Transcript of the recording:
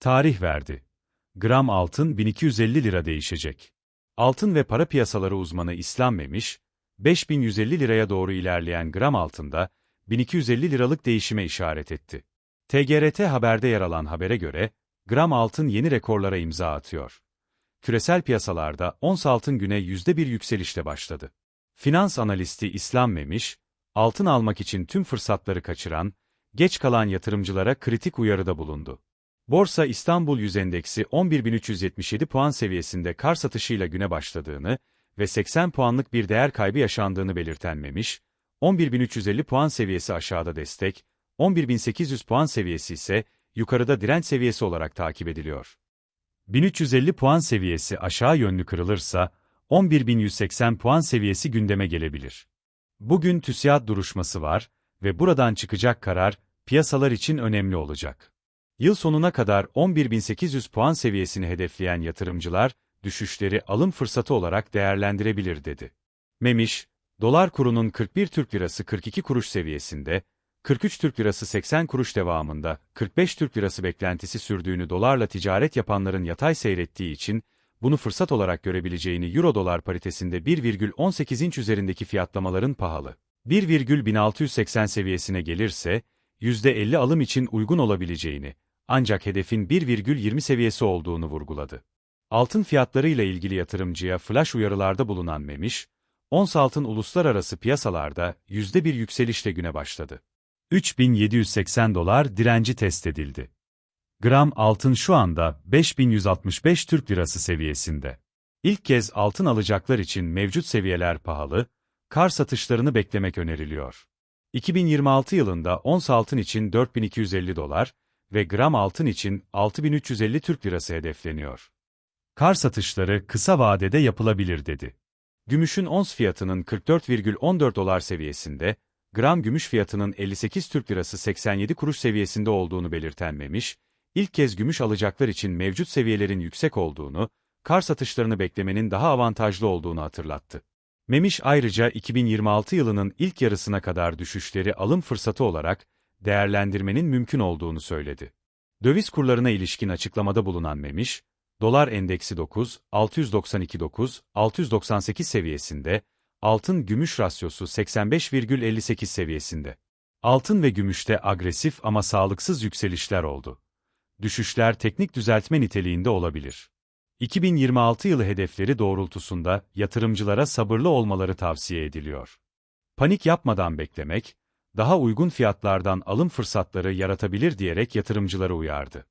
Tarih verdi. Gram altın 1250 lira değişecek. Altın ve para piyasaları uzmanı İslam Memiş, 5150 liraya doğru ilerleyen gram altında 1250 liralık değişime işaret etti. TGRT Haber'de yer alan habere göre, gram altın yeni rekorlara imza atıyor. Küresel piyasalarda ons altın güne %1 yükselişle başladı. Finans analisti İslam Memiş, altın almak için tüm fırsatları kaçıran, geç kalan yatırımcılara kritik uyarıda bulundu. Borsa İstanbul Yüz Endeksi 11.377 puan seviyesinde kar satışıyla güne başladığını ve 80 puanlık bir değer kaybı yaşandığını belirtenmemiş, 11.350 puan seviyesi aşağıda destek, 11.800 puan seviyesi ise yukarıda direnç seviyesi olarak takip ediliyor. 1350 puan seviyesi aşağı yönlü kırılırsa, 11.180 puan seviyesi gündeme gelebilir. Bugün TÜSİAD duruşması var ve buradan çıkacak karar, piyasalar için önemli olacak. Yıl sonuna kadar 11.800 puan seviyesini hedefleyen yatırımcılar, düşüşleri alım fırsatı olarak değerlendirebilir dedi. Memiş, dolar kurunun 41 Türk Lirası 42 kuruş seviyesinde, 43 Türk Lirası 80 kuruş devamında, 45 Türk Lirası beklentisi sürdüğünü dolarla ticaret yapanların yatay seyrettiği için, bunu fırsat olarak görebileceğini Euro-dolar paritesinde 1,18 inç üzerindeki fiyatlamaların pahalı. 1,1680 seviyesine gelirse, %50 alım için uygun olabileceğini, ancak hedefin 1,20 seviyesi olduğunu vurguladı. Altın fiyatlarıyla ilgili yatırımcıya flash uyarılarda bulunan Memiş, ons altın uluslararası piyasalarda %1 yükselişle güne başladı. 3780 dolar direnci test edildi. Gram altın şu anda 5165 Türk Lirası seviyesinde. İlk kez altın alacaklar için mevcut seviyeler pahalı, kar satışlarını beklemek öneriliyor. 2026 yılında ons altın için 4250 dolar ve gram altın için 6350 Türk Lirası hedefleniyor. Kar satışları kısa vadede yapılabilir dedi. Gümüşün ons fiyatının 44,14 dolar seviyesinde, gram gümüş fiyatının 58 Türk Lirası 87 kuruş seviyesinde olduğunu belirtenmemiş, ilk kez gümüş alacaklar için mevcut seviyelerin yüksek olduğunu, kar satışlarını beklemenin daha avantajlı olduğunu hatırlattı. Memiş ayrıca 2026 yılının ilk yarısına kadar düşüşleri alım fırsatı olarak değerlendirmenin mümkün olduğunu söyledi. Döviz kurlarına ilişkin açıklamada bulunan Memiş, dolar endeksi 9, 692 698 seviyesinde, altın gümüş rasyosu 85,58 seviyesinde. Altın ve gümüşte agresif ama sağlıksız yükselişler oldu. Düşüşler teknik düzeltme niteliğinde olabilir. 2026 yılı hedefleri doğrultusunda yatırımcılara sabırlı olmaları tavsiye ediliyor. Panik yapmadan beklemek, daha uygun fiyatlardan alım fırsatları yaratabilir diyerek yatırımcıları uyardı.